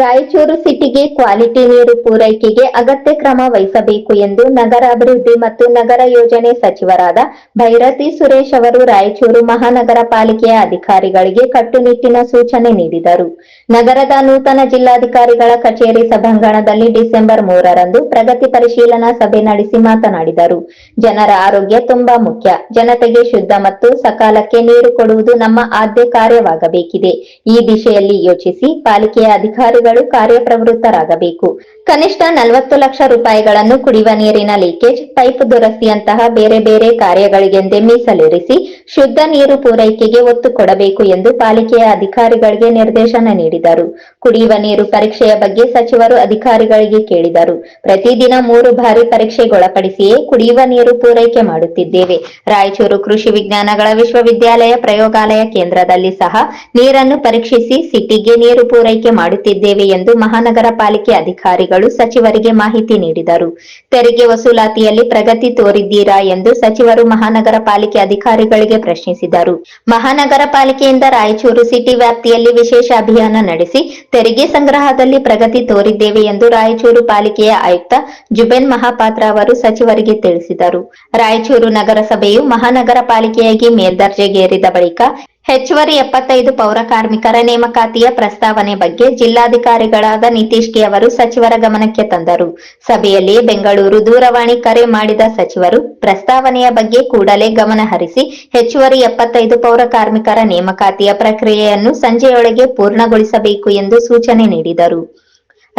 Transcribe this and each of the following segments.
ರಾಯಚೂರು ಸಿಟಿಗೆ ಕ್ವಾಲಿಟಿ ನೀರು ಪೂರೈಕೆಗೆ ಅಗತ್ಯ ಕ್ರಮ ವಹಿಸಬೇಕು ಎಂದು ನಗರಾಭಿವೃದ್ಧಿ ಮತ್ತು ನಗರ ಯೋಜನೆ ಸಚಿವರಾದ ಭೈರತಿ ಸುರೇಶ್ ಅವರು ರಾಯಚೂರು ಮಹಾನಗರ ಪಾಲಿಕೆಯ ಅಧಿಕಾರಿಗಳಿಗೆ ಕಟ್ಟುನಿಟ್ಟಿನ ಸೂಚನೆ ನೀಡಿದರು. ನಗರದ ನೂತನ ಜಿಲ್ಲಾಧಿಕಾರಿಗಳ ಕಚೇರಿ ಸಭಾಂಗಣದಲ್ಲಿ ಡಿಸೆಂಬರ್ ಮೂರರಂದು ಪ್ರಗತಿ ಪರಿಶೀಲನಾ ಸಭೆ ನಡೆಸಿ ಮಾತನಾಡಿದರು. ಜನರ ಆರೋಗ್ಯ ತುಂಬಾ ಮುಖ್ಯ. ಜನತೆಗೆ ಶುದ್ಧ ಮತ್ತು ಸಕಾಲಕ್ಕೆ ನೀರು ಕೊಡುವುದು ನಮ್ಮ ಆದ್ಯ ಕಾರ್ಯವಾಗಬೇಕಿದೆ. ಈ ದಿಶೆಯಲ್ಲಿ ಯೋಚಿಸಿ ಪಾಲಿಕೆಯ ಅಧಿಕಾರಿಗಳು ಕಾರ್ಯಪ್ರವೃತ್ತರಾಗಬೇಕು. ಕನಿಷ್ಠ ನಲವತ್ತು ಲಕ್ಷ ರೂಪಾಯಿಗಳನ್ನು ಕುಡಿಯುವ ನೀರಿನ ಲೀಕೇಜ್, ಪೈಪ್ ದುರಸ್ತಿಯಂತಹ ಬೇರೆ ಬೇರೆ ಕಾರ್ಯಗಳಿಗೆಂದೇ ಮೀಸಲಿರಿಸಿ ಶುದ್ಧ ನೀರು ಪೂರೈಕೆಗೆ ಒತ್ತು ಕೊಡಬೇಕು ಎಂದು ಪಾಲಿಕೆಯ ಅಧಿಕಾರಿಗಳಿಗೆ ನಿರ್ದೇಶನ ನೀಡಿದರು. ಕುಡಿಯುವ ನೀರು ಪರೀಕ್ಷೆಯ ಬಗ್ಗೆ ಸಚಿವರು ಅಧಿಕಾರಿಗಳಿಗೆ ಕೇಳಿದರು. ಪ್ರತಿದಿನ ಮೂರು ಬಾರಿ ಪರೀಕ್ಷೆಗೊಳಪಡಿಸಿಯೇ ಕುಡಿಯುವ ನೀರು ಪೂರೈಕೆ ಮಾಡುತ್ತಿದ್ದೇವೆ. ರಾಯಚೂರು ಕೃಷಿ ವಿಜ್ಞಾನಗಳ ವಿಶ್ವವಿದ್ಯಾಲಯ ಪ್ರಯೋಗಾಲಯ ಕೇಂದ್ರದಲ್ಲಿ ಸಹ ನೀರನ್ನು ಪರೀಕ್ಷಿಸಿ ಸಿಟಿಗೆ ನೀರು ಪೂರೈಕೆ ಮಾಡುತ್ತಿದ್ದೇವೆ. ಎಂದು ಮಹಾನಗರ ಪಾಲಿಕೆ ಅಧಿಕಾರಿಗಳು ಸಚಿವರಿಗೆ ಮಾಹಿತಿ ನೀಡಿದರು. ತೆರಿಗೆ ವಸೂಲಾತಿಯಲ್ಲಿ ಪ್ರಗತಿ ತೋರಿದ್ದೀರಾ ಎಂದು ಸಚಿವರು ಮಹಾನಗರ ಅಧಿಕಾರಿಗಳಿಗೆ ಪ್ರಶ್ನಿಸಿದರು. ಮಹಾನಗರ ಪಾಲಿಕೆಯಿಂದ ರಾಯಚೂರು ಸಿಟಿ ವ್ಯಾಪ್ತಿಯಲ್ಲಿ ವಿಶೇಷ ಅಭಿಯಾನ ನಡೆಸಿ ತೆರಿಗೆ ಸಂಗ್ರಹದಲ್ಲಿ ಪ್ರಗತಿ ತೋರಿದ್ದೇವೆ ಎಂದು ರಾಯಚೂರು ಪಾಲಿಕೆಯ ಆಯುಕ್ತ ಜುಬೆನ್ ಮಹಾಪಾತ್ರ ಅವರು ಸಚಿವರಿಗೆ ತಿಳಿಸಿದರು. ರಾಯಚೂರು ನಗರಸಭೆಯು ಮಹಾನಗರ ಪಾಲಿಕೆಯಾಗಿ ಮೇಲ್ದರ್ಜೆಗೇರಿದ ಬಳಿಕ ಹೆಚ್ಚುವರಿ ಎಪ್ಪತ್ತೈದು ಪೌರ ಕಾರ್ಮಿಕರ ನೇಮಕಾತಿಯ ಪ್ರಸ್ತಾವನೆ ಬಗ್ಗೆ ಜಿಲ್ಲಾಧಿಕಾರಿಗಳಾದ ನಿತೀಶ್ ಕೆ ಅವರು ಸಚಿವರ ಗಮನಕ್ಕೆ ತಂದರು. ಸಭೆಯಲ್ಲಿ ಬೆಂಗಳೂರು ದೂರವಾಣಿ ಕರೆ ಮಾಡಿದ ಸಚಿವರು, ಪ್ರಸ್ತಾವನೆಯ ಬಗ್ಗೆ ಕೂಡಲೇ ಗಮನ ಹರಿಸಿ ಹೆಚ್ಚುವರಿ ಎಪ್ಪತ್ತೈದು ಪೌರ ಕಾರ್ಮಿಕರ ನೇಮಕಾತಿಯ ಪ್ರಕ್ರಿಯೆಯನ್ನು ಸಂಜೆಯೊಳಗೆ ಪೂರ್ಣಗೊಳಿಸಬೇಕು ಎಂದು ಸೂಚನೆ ನೀಡಿದರು.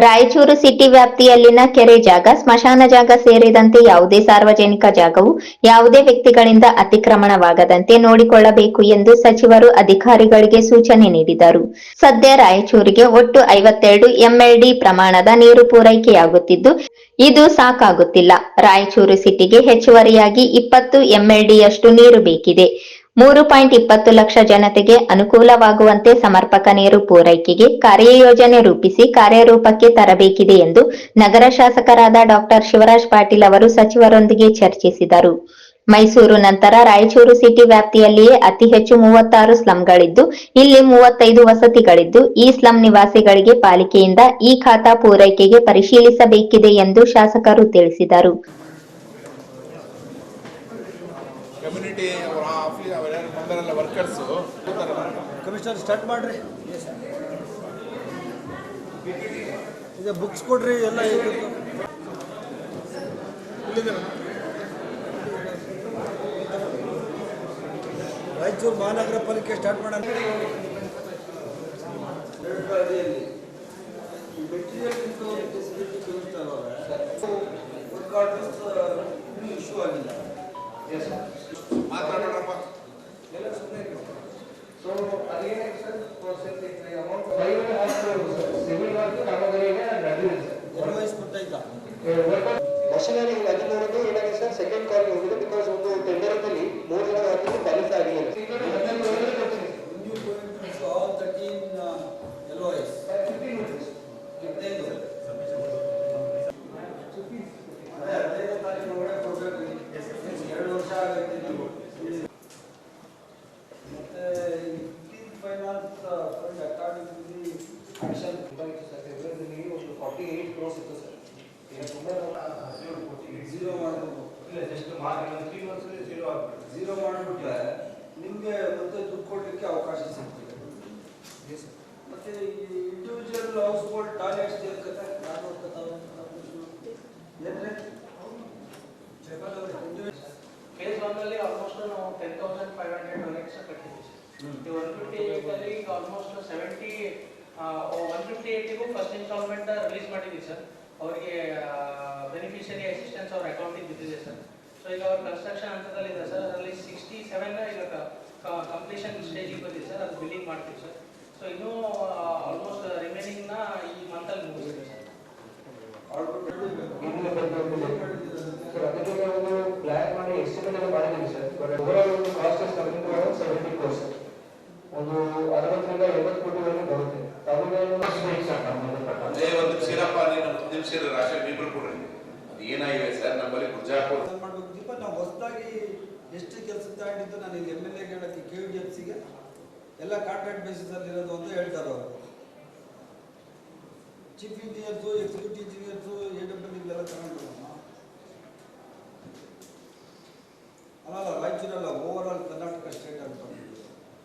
ರಾಯಚೂರು ಸಿಟಿ ವ್ಯಾಪ್ತಿಯಲ್ಲಿನ ಕೆರೆ ಜಾಗ, ಸ್ಮಶಾನ ಜಾಗ ಸೇರಿದಂತೆ ಯಾವುದೇ ಸಾರ್ವಜನಿಕ ಜಾಗವು ಯಾವುದೇ ವ್ಯಕ್ತಿಗಳಿಂದ ಅತಿಕ್ರಮಣವಾಗದಂತೆ ನೋಡಿಕೊಳ್ಳಬೇಕು ಎಂದು ಸಚಿವರು ಅಧಿಕಾರಿಗಳಿಗೆ ಸೂಚನೆ ನೀಡಿದರು. ಸದ್ಯ ರಾಯಚೂರಿಗೆ ಒಟ್ಟು ಐವತ್ತೆರಡು ಎಂಎಲ್ಡಿ ಪ್ರಮಾಣದ ನೀರು ಪೂರೈಕೆಯಾಗುತ್ತಿದ್ದು, ಇದು ಸಾಕಾಗುತ್ತಿಲ್ಲ. ರಾಯಚೂರು ಸಿಟಿಗೆ ಹೆಚ್ಚುವರಿಯಾಗಿ ಇಪ್ಪತ್ತು ಎಂಎಲ್ಡಿಯಷ್ಟು ನೀರು ಬೇಕಿದೆ. ಮೂರು ಪಾಯಿಂಟ್ ಇಪ್ಪತ್ತು ಲಕ್ಷ ಜನತೆಗೆ ಅನುಕೂಲವಾಗುವಂತೆ ಸಮರ್ಪಕ ನೀರು ಪೂರೈಕೆಗೆ ಕಾರ್ಯಯೋಜನೆ ರೂಪಿಸಿ ಕಾರ್ಯರೂಪಕ್ಕೆ ತರಬೇಕಿದೆ ಎಂದು ನಗರ ಶಾಸಕರಾದ ಡಾಕ್ಟರ್ ಶಿವರಾಜ್ ಪಾಟೀಲ್ ಅವರು ಸಚಿವರೊಂದಿಗೆ ಚರ್ಚಿಸಿದರು. ಮೈಸೂರು ನಂತರ ರಾಯಚೂರು ಸಿಟಿ ವ್ಯಾಪ್ತಿಯಲ್ಲಿಯೇ ಅತಿ ಹೆಚ್ಚು ಮೂವತ್ತಾರು ಸ್ಲಂಗಳಿದ್ದು, ಇಲ್ಲಿ ಮೂವತ್ತೈದು ವಸತಿಗಳಿದ್ದು, ಈ ಸ್ಲಂ ನಿವಾಸಿಗಳಿಗೆ ಪಾಲಿಕೆಯಿಂದ ಈ ಖಾತಾ ಪೂರೈಕೆಗೆ ಪರಿಶೀಲಿಸಬೇಕಿದೆ ಎಂದು ಶಾಸಕರು ತಿಳಿಸಿದರು. ಕಮ್ಯುನಿಟಿ ಅವರ ಆಫೀಸ್ ಅವರ್ಯಾರು ಬಂದಾರಲ್ಲ ವರ್ಕರ್ಸು ಕಮಿಷನರ್ ಸ್ಟಾರ್ಟ್ ಮಾಡ್ರಿ. ಈಗ ಬುಕ್ಸ್ ಕೊಡ್ರಿ ಎಲ್ಲ. ರಾಯಚೂರು ಮಹಾನಗರ ಪಾಲಿಕೆ ಸ್ಟಾರ್ಟ್ ಮಾಡೋಣ. ಮಾತಾಡೋಣಪ್ಪ ಸೊ ಅದೇನಾಯ್ತು sir percent amount five and sir civil work ಕಾಮಗಾರಿಗೆ ನಡೆದಿದೆ ಸರ್ 48 ಕ್ರೋಸ್ ಇತ್ತು ಸರ್ ಈಗ ತುಂಬ ಜೀರೋ ಮಾಡ್ಬೋದು ಇಲ್ಲ ಜಸ್ಟ್ ಮಾರ್ಕ್ ತ್ರೀ ಮಂತ್ಸಲ್ಲಿ ಜೀರೋ ಆಗ್ಬಿಟ್ಟು ಜೀರೋ ಮಾಡಿಬಿಟ್ರೆ ನಿಮಗೆ ಮತ್ತೆ ದುಡ್ಡು ಕೊಡಲಿಕ್ಕೆ ಅವಕಾಶ ಸಿಗ್ತದೆ ಮತ್ತೆ ಇಂಡಿವಿಜುವಲ್ ಹೌಸ್ ಹೋಲ್ಡ್ ಟಾಯ್ಲೆಟ್ಸ್ ಇರ್ಕತ್ತೆ ನಾನು ಹೋಗ್ತಾವೆ ಏನ್ರಿ ಜಗಲ್ ಅವರ ಫೇಸ್ ಒನ್ ಅಲ್ಲಿ ಆಲ್ಮೋಸ್ಟ್ ನಾವು ten thousand five hundred donates ಕಟ್ಟಿದ್ದೀವಿ sir ಈ ಒನ್ ಫಿಫ್ಟಿ ಈಗ ಆಲ್ಮೋಸ್ಟ್ ಸೆವೆಂಟಿ ಒನ್ ಫಿಫ್ಟಿ ಏಟಿಗೂ ಫಸ್ಟ್ ಇನ್ಸ್ಟಾಲ್ಮೆಂಟ್ ರಿಲೀಸ್ ಮಾಡಿದ್ದೀವಿ ಸರ್. ಅವರಿಗೆ ಬೆನಿಫಿಷಿಯರಿ ಅಸಿಸ್ಟೆನ್ಸ್ ಅವ್ರ ಅಕೌಂಟಿಗೆ ಬಿದ್ದಿದೆ ಸರ್. ಸೊ ಈಗ ಅವ್ರ ಕನ್ಸ್ಟ್ರಕ್ಷನ್ ಹಂತದಲ್ಲಿದೆ ಸರ್. ಅದರಲ್ಲಿ ಸಿಕ್ಸ್ಟಿ ಸೆವೆನ್ ಈಗ ಕಂಪ್ಲೀಷನ್ ಸ್ಟೇಜಿಗೆ ಬಂದಿದೆ ಸರ್. ಅದು ಬಿಲ್ಲಿಂಗ್ ಮಾಡ್ತೀವಿ ಸರ್. ಸೊ ಇನ್ನೂ ಆಲ್ಮೋಸ್ಟ್ ರಿಮೈನಿಂಗ್ನ ಈ ಮಂತಲ್ಲಿ ಮುಗಿಸ್ತೀವಿ ಸರ್. ನೀನು ರಾಷ್ಟ್ರ ಪೀಪಲ್ ಕೂಡ ಅದು ಏನಾಗಿದೆ ಸರ್? ನಮ್ಮಲ್ಲಿ ಗುರ್ಜಾಪುರ ಮಾಡ್ಬೇಕು. ನಾವು ಹೊಸದಾಗಿ ಎಷ್ಟು ಕೆಲಸ ತಗೊಂಡಿದ್ದು ನಾನು ಇಲ್ಲಿ ಎಂ ಎಲ್ ಎಗೆ ಹೇಳಕ್ಕೆ ಕೆ ಡಿ ಎಫ್ ಸಿಗೆ ಎಲ್ಲ ಕಾಂಟ್ರಾಕ್ಟ್ ಬೇಸಿಸಲ್ಲಿ ಇರೋದು ಅಂತ ಹೇಳ್ತಾರೆ ಅವರು. Chief engineers executive engineers A W ಇವೆಲ್ಲ ತಗೊಂಡು ಅಲ್ಲ ರಾಯಚೂರಲ್ಲ ಓವರ್ ಆಲ್ ಕರ್ನಾಟಕ ಸ್ಟೇಟ್ ಅಂತ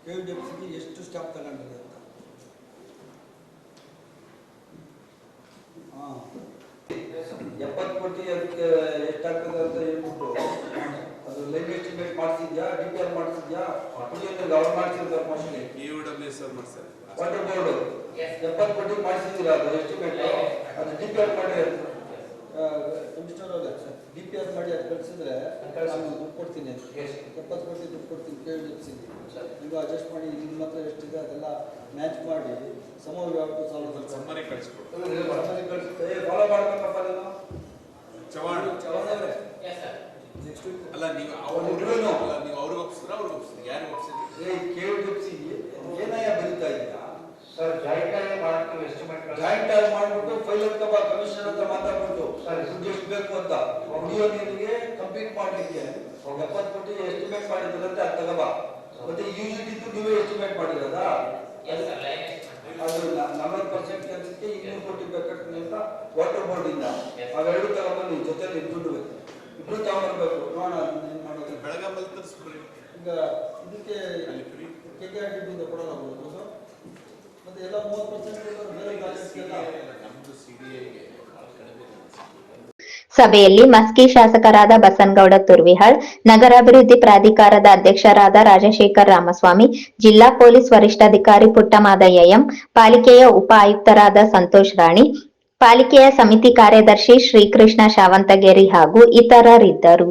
ಕೆ ಡಿ ಎಫ್ ಸಿಗೆ ಎಷ್ಟು ಸ್ಟಾಫ್ ತಗೊಂಡಿದೆ ಅಂತ. ಹಾಂ. ಅವ್ರು ಡಬ್ಲ್ಯೂ ಅವ್ರು ಮಾಡ್ತಾರೆ. ವಾಟರ್ ಬೋರ್ಡ್ ಎಪ್ಪತ್ತು ಕೋಟಿ ಮಾಡಿಸಿದ್ದೀರಾ ಅದು ಎಸ್ಟಿಮೇಟ್ ಅದು ಡಿ ಪಿ ಆರ್ ಮಾಡಿ ಅವರೇ ಡಿ ಪಿ ಆರ್ ಮಾಡಿ ಅದು ಕಳಿಸಿದ್ರೆ ನಾನು ದುಡ್ಡು ಕೊಡ್ತೀನಿ ಎಪ್ಪತ್ತು ಕೋಟಿ ದುಡ್ಡು ಕೊಡ್ತೀನಿ ಕೇಳಿ ನೀವು ಅಡ್ಜಸ್ಟ್ ಮಾಡಿ ನಿಮ್ಮ ಹತ್ರ ಎಷ್ಟಿದೆ ಅದೆಲ್ಲ ಮ್ಯಾಚ್ ಮಾಡಿ ಸಮೂಹ ವ್ಯಾಪ್ತಿ ಸಾಲ ಸಮ್ಮರಿ ಕಳಿಸ್ಕೊಡು. ಫಾಲೋ ಮಾಡ್ಬೇಕಪ್ಪ ನೀನು. ಚವಾಣ್. ಚವನ್ ಅವರೇ. Yes, ನೆಕ್ಸ್ಟ್ ವೀಕ್ ಅಲ್ಲ ನೀವು ಅವ್ರಿಗೆ ಅಲ್ಲ ನೀವು ಅವ್ರಿಗೆ ಒಪ್ಸಿದ್ರ ಅವ್ರಿಗೆ ಒಪ್ಸಿದ್ರ ಯಾರಿಗೆ ಒಪ್ಸಿದ್ರಿ ಏ ಕೇಳಿ ಏನಯ್ಯ ಬರೀತಾ ಇದೆಯಾ ಸರ್ ಜಾಯಿಂಟ್ ಆಗಿ ಮಾಡ್ತೀವಿ ಎಸ್ಟಿಮೇಟ್ ಜಾಯಿಂಟ್ ಆಗಿ ಮಾಡ್ಬಿಟ್ಟು ಫೈಲ್ ಎತ್ಕಬ ಕಮಿಷನರ್ ಹತ್ರ ಮಾತಾಡ್ಬಿಟ್ಟು ಸರಿ. ದುಡ್ಡು ಎಷ್ಟು ಬೇಕು ಅಂತ ಕುಡಿಯೋ ನೀರಿಗೆ ಕಂಪ್ಲೀಟ್ ಮಾಡ್ಲಿಕ್ಕೆ ಎಪ್ಪತ್ತು ಕೋಟಿ ಎಸ್ಟಿಮೇಟ್ ಮಾಡಿದ್ರಂತೆ ಅದು ತಗಬ ಮತ್ತೆ ಯೂಸಿಟಿದ್ದು ನೀವೇ ಎಸ್ಟಿಮೇಟ್ estimate. ಅದು ನಲವತ್ತು ಪರ್ಸೆಂಟ್ ಕೆಲಸಕ್ಕೆ ಇನ್ನೂರು ಕೋಟಿ ಬೇಕಾಗ್ತದೆ ಅಂತ ವಾಟರ್ ಬೋರ್ಡ್ ಇಂದ. ಅವೆರಡು ಜೊತೆಲಿ ಇಬ್ರು ತಗೊಂಡ್ಬರ್ಬೇಕು ನೋಡೋಣ ಏನ್ ಮಾಡೋದು. ಈಗ ಇದಕ್ಕೆ ಅಲ್ಲಿ free. K K R T ಕೊಡೋಣ ಬಿಡು. ಮತ್ತೆ ಎಲ್ಲ ಮೂವತ್ತು ಪರ್ಸೆಂಟ್ ಬೇರೆ ನಮ್ದು ಸಿ ಡಿ ಐಗೆ. ಸಭೆಯಲ್ಲಿ ಮಸ್ಕಿ ಶಾಸಕರಾದ ಬಸನ್ಗೌಡ ತುರ್ವಿಹಾಳ್, ನಗರಾಭಿವೃದ್ಧಿ ಪ್ರಾಧಿಕಾರದ ಅಧ್ಯಕ್ಷರಾದ ರಾಜಶೇಖರ್ ರಾಮಸ್ವಾಮಿ, ಜಿಲ್ಲಾ ಪೊಲೀಸ್ ವರಿಷ್ಠಾಧಿಕಾರಿ ಪುಟ್ಟಮಾದಯ್ಯ ಎಂ, ಪಾಲಿಕೆಯ ಉಪ ಆಯುಕ್ತರಾದ ಸಂತೋಷ್ ರಾಣಿ, ಪಾಲಿಕೆಯ ಸಮಿತಿ ಕಾರ್ಯದರ್ಶಿ ಶ್ರೀಕೃಷ್ಣ ಶಾವಂತಗೇರಿ ಹಾಗೂ ಇತರರಿದ್ದರು.